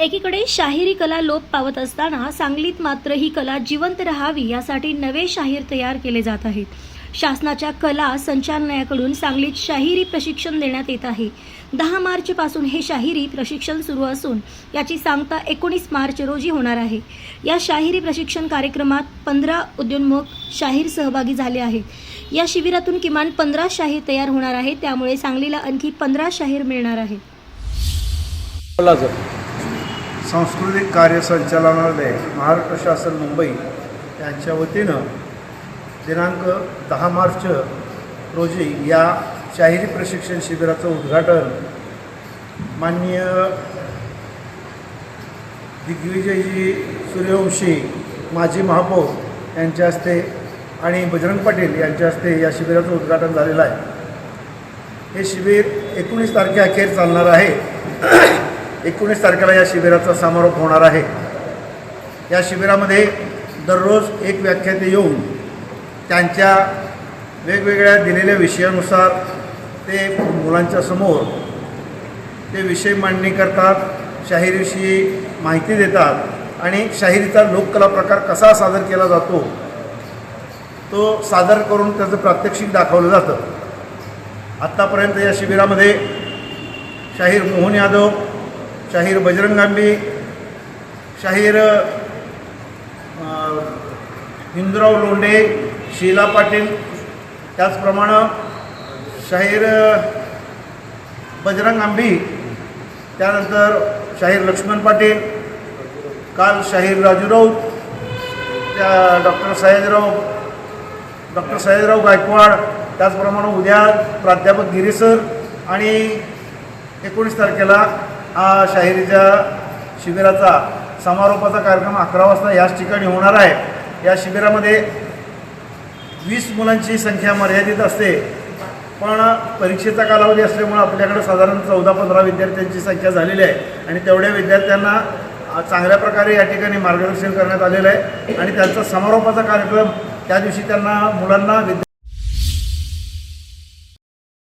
एकीकडे शाहिरी कला लोप पावत असताना सांगलीत मात्र ही कला जिवंत राहावी यासाठी नवे शाहीर तयार केले जात आहेत. शासनाच्या कला संचालनालयाकडून सांगलीत शाहिरी प्रशिक्षण देण्यात येत आहे. दहा मार्च पासून हे शाहिरी प्रशिक्षण सुरू असून याची सांगता एकोणीस मार्च रोजी होणार आहे. या शाहिरी प्रशिक्षण कार्यक्रमात पंधरा उद्योन्मुख शाहीर सहभागी झाले आहेत. या शिबिरातून किमान पंधरा शाहीर तयार होणार आहे त्यामुळे सांगलीला आणखी पंधरा शाहीर मिळणार आहे सांस्कृतिक कार्य संचालनालय महाराष्ट्र शासन मुंबई यांच्या वतीनं दिनांक दहा मार्च रोजी या शाहिरी प्रशिक्षण शिबिराचं उद्घाटन माननीय दिग्विजयजी सूर्यवंशी माजी महापौर यांच्या हस्ते आणि बजरंग पाटील यांच्या हस्ते या शिबिराचं उद्घाटन झालेलं आहे. हे शिबिर एकोणीस तारखेअखेर चालणार आहे. एकोणीस तारखेला या शिबिराचा समारोप होणार आहे. या शिबिरामध्ये दररोज एक व्याख्याते येऊन त्यांच्या वेगवेगळ्या दिलेल्या विषयानुसार ते मुलांच्या समोर ते विषय मांडणी करतात शाहिरीविषयी माहिती देतात आणि शाहिरीचा लोककला प्रकार कसा सादर केला जातो तो सादर करून त्याचं प्रात्यक्षिक दाखवलं जातं. आत्तापर्यंत या शिबिरामध्ये शाहीर मोहन यादव शाहीर बजरंग गांबी शाहीर अं, लोंढे शीला पाटील त्याचप्रमाणे शाहीर बजरंग आंबी त्यानंतर शाहीर लक्ष्मण पाटील काल शाहीर राजू राऊत त्या डॉक्टर सयाजीराव डॉक्टर सयाजीराव गायकवाड त्याचप्रमाणे उद्या प्राध्यापक गिरीसर आणि एकोणीस तारखेला हा शाहिरीच्या शिबिराचा समारोपाचा कार्यक्रम अकरा वाजता याच ठिकाणी होणार आहे. या शिबिरामध्ये वीस मुलांची संख्या मर्यादित असते. पण परीक्षेचा कालावधी असल्यामुळे आपल्याकडे साधारण चौदा पंधरा विद्यार्थ्यांची संख्या झालेली आहे. आणि तेवढ्या विद्यार्थ्यांना चांगल्या प्रकारे या ठिकाणी मार्गदर्शन करण्यात आलेलं आहे. आणि त्यांचा समारोपाचा कार्यक्रम त्या दिवशी त्यांना मुलांना विद्या